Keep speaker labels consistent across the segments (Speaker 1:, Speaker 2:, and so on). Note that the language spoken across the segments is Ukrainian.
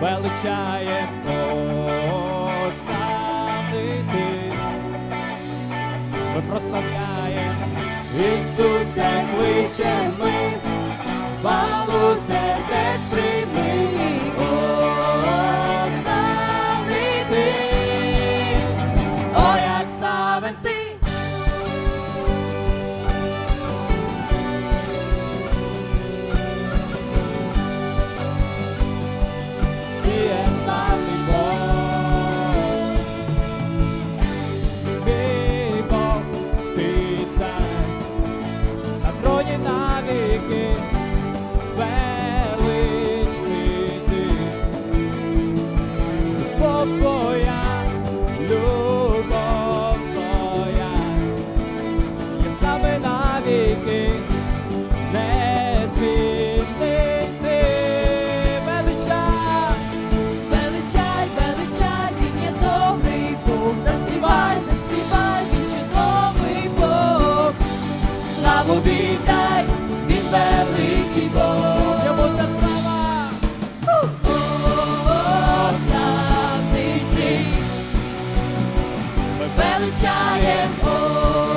Speaker 1: величає останній ти, ми прославляємо Ісусе кличе ми, палусе. Твоя, любов є з нами навіки, не
Speaker 2: звільни ти,
Speaker 1: величай,
Speaker 2: величай, є добрий Бог, заспівай, заспівай, чудовий Бог, славу віддай. величаєм Бог.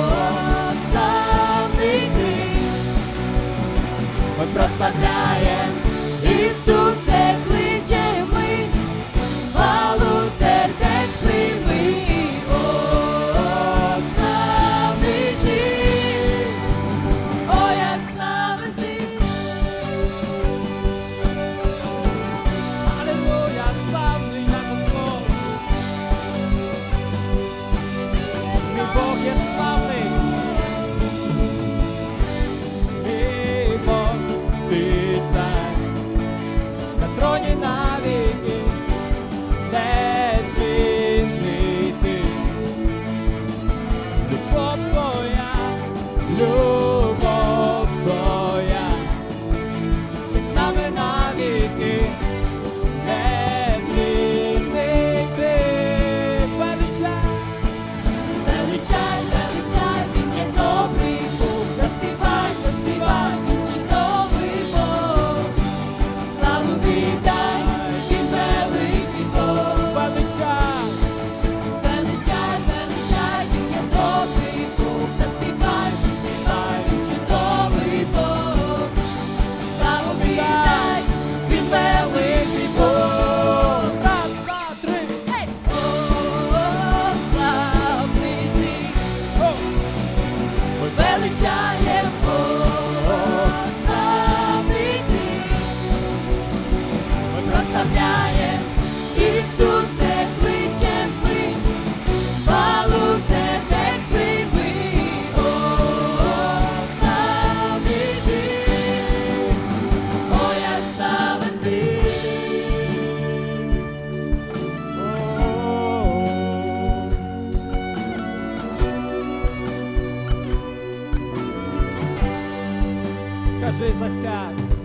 Speaker 1: кажи засядь.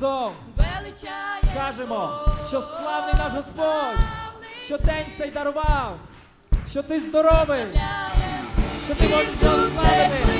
Speaker 1: разом.
Speaker 2: Величає,
Speaker 1: скажемо, що славний наш Господь, що день цей дарував, що ти здоровий, що ти можеш славити.